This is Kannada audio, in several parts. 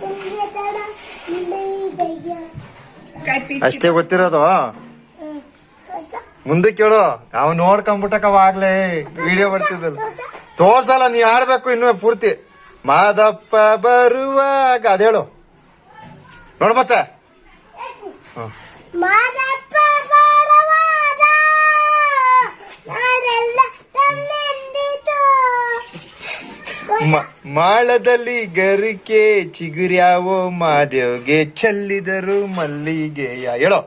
ಸಂಗೀತದ ಮೈದಯ್ಯ ಅಷ್ಟೇ ಗೊತ್ತಿರೋದು? ಮುಂದೆ ಕೇಳು. ಅವ್ ನೋಡ್ಕೊಂಬಿಟ್ಟಕವ ಆಗ್ಲೇ ವಿಡಿಯೋ ಬರ್ತಿದ್ದಲ್ಲ. ತೋರ್ಸಲ್ಲ ನೀ ಆಡ್ಬೇಕು ಇನ್ನು ಪೂರ್ತಿ. ಮಾದಪ್ಪ ಬರುವಾಗ ಅದೇಳು ನೋಡ್ ಮತ್ತೆ. ಹ. ಮಾಳದಲ್ಲಿ ಗರಿಕೆ ಚಿಗುರ್ಯಾವೋ ಮಾದೇವ್ಗೆ ಚೆಲ್ಲಿದರು ಮಲ್ಲಿಗೆಯ. ಹೇಳೋ.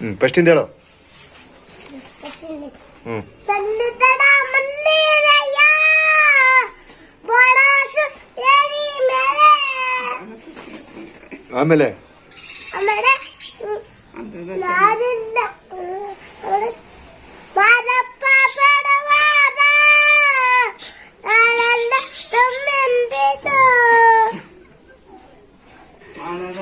ಹ್ಮ್ ಫಸ್ಟ್ ಇಂದ ಹೇಳೋ ಹ್ಮ್. ಸಂದಿತಡ ಮಲ್ಲಿದಯ್ಯ ಬಡಾಸು ಏರಿ ಮೇಲೆ. ಆಮೇಲೆ?